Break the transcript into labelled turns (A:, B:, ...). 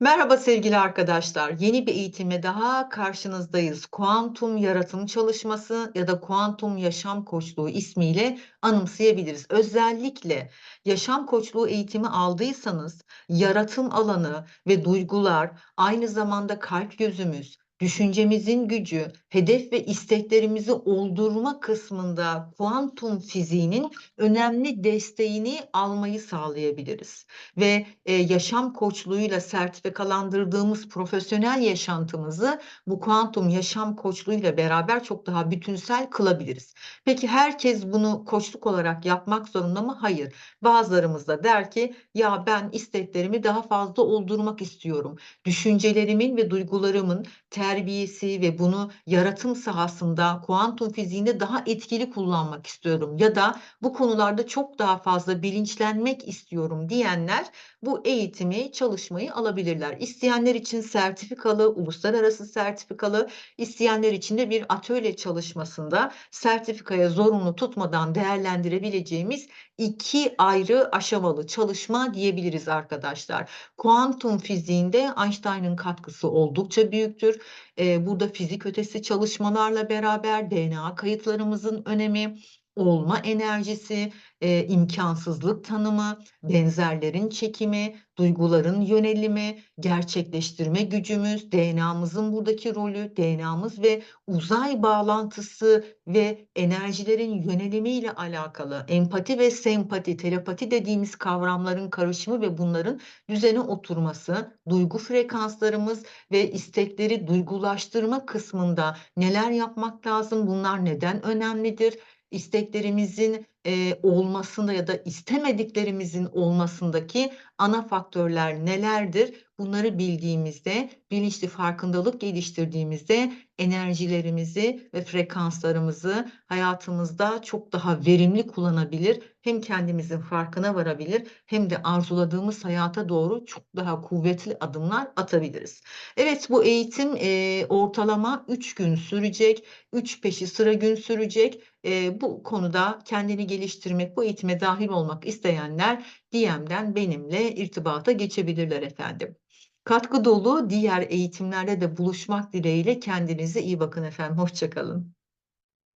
A: Merhaba sevgili arkadaşlar. Yeni bir eğitimle daha karşınızdayız. Kuantum yaratım çalışması ya da kuantum yaşam koçluğu ismiyle anımsayabiliriz. Özellikle yaşam koçluğu eğitimi aldıysanız yaratım alanı ve duygular aynı zamanda kalp gözümüz, düşüncemizin gücü, hedef ve isteklerimizi oldurma kısmında kuantum fiziğinin önemli desteğini almayı sağlayabiliriz ve, eee, yaşam koçluğuyla sertifikalandırdığımız profesyonel yaşantımızı bu kuantum yaşam koçluğuyla beraber çok daha bütünsel kılabiliriz. Peki herkes bunu koçluk olarak yapmak zorunda mı? Hayır. Bazılarımız da der ki, "Ya, ben isteklerimi daha fazla oldurmak istiyorum. Düşüncelerimin ve duygularımın terbiyesi ve bunu yaratım sahasında, kuantum fiziğinde daha etkili kullanmak istiyorum ya da bu konularda çok daha fazla bilinçlenmek istiyorum." diyenler bu eğitimi, çalışmayı alabilirler. İsteyenler için sertifikalı, uluslararası sertifikalı, isteyenler için de bir atölye çalışmasında sertifikaya zorunlu tutmadan değerlendirebileceğimiz 2 ayrı aşamalı çalışma diyebiliriz arkadaşlar. Kuantum fiziğinde Einstein'ın katkısı oldukça büyüktür. Burada fizik ötesi çalışmalarla beraber DNA kayıtlarımızın önemi, olma enerjisi, eee, imkânsızlık tanımı, benzerlerin çekimi, duyguların yönelimi, gerçekleştirme gücümüz, DNA'mızın buradaki rolü, DNA'mız ve uzay bağlantısı ve enerjilerin yönelimiyle alakalı empati ve sempati, telepati dediğimiz kavramların karışımı ve bunların düzene oturması, duygu frekanslarımız ve istekleri duygulaştırma kısmında neler yapmak lazım, bunlar neden önemlidir, isteklerimizin, eee, olmasında ya da istemediklerimizin olmasındaki ana faktörler nelerdir? Bunları bildiğimizde, bilinçli farkındalık geliştirdiğimizde enerjilerimizi ve frekanslarımızı hayatımızda çok daha verimli kullanabilir, hem kendimizin farkına varabilir hem de arzuladığımız hayata doğru çok daha kuvvetli adımlar atabiliriz. Evet, bu eğitim, eee, ortalama 3 gün sürecek, 3 peşi sıra gün sürecek. Eee, bu konuda kendini geliştirmek, bu eğitime dâhil olmak isteyenler DM'den benimle irtibata geçebilirler efendim. Katkı dolu diğer eğitimlerde de buluşmak dileğiyle kendinize iyi bakın efendim, hoşça kalın.